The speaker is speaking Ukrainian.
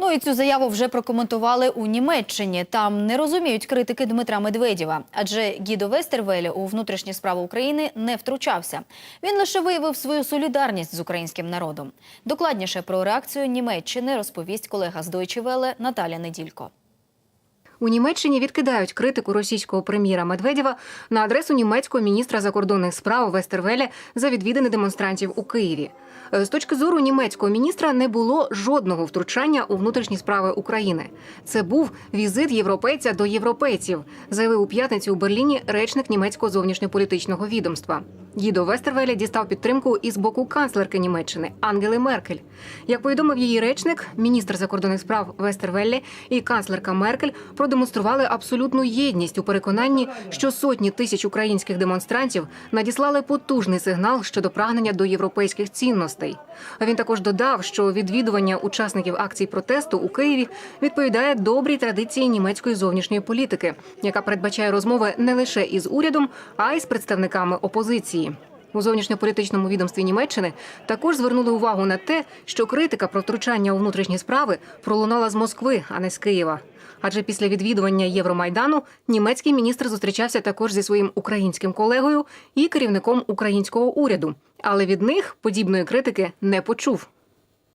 Ну і цю заяву вже прокоментували у Німеччині. Там не розуміють критики Дмитра Медведєва, адже Гідо Вестервелі у внутрішні справи України не втручався. Він лише виявив свою солідарність з українським народом. Докладніше про реакцію Німеччини розповість колега з Deutsche Welle Наталя Неділько. У Німеччині відкидають критику російського прем'єра Медведєва на адресу німецького міністра закордонних справ Вестервеля за відвідини демонстрантів у Києві. Е, З точки зору німецького міністра не було жодного втручання у внутрішні справи України. Це був візит європейця до європейців, заявив у п'ятницю у Берліні речник німецького зовнішньополітичного відомства. Гідо Вестервеля дістав підтримку і з боку канцлерки Німеччини Ангели Меркель. Як повідомив її речник, міністр закордонних справ Вестервеллі і канцлерка Меркель продемонстрували абсолютну єдність у переконанні, що сотні тисяч українських демонстрантів надіслали потужний сигнал щодо прагнення до європейських цінностей. А він також додав, що відвідування учасників акцій протесту у Києві відповідає добрій традиції німецької зовнішньої політики, яка передбачає розмови не лише із урядом, а й з представниками опозиції. У зовнішньополітичному відомстві Німеччини також звернули увагу на те, що критика про втручання у внутрішні справи пролунала з Москви, а не з Києва. Адже після відвідування Євромайдану німецький міністр зустрічався також зі своїм українським колегою і керівником українського уряду. Але від них подібної критики не почув.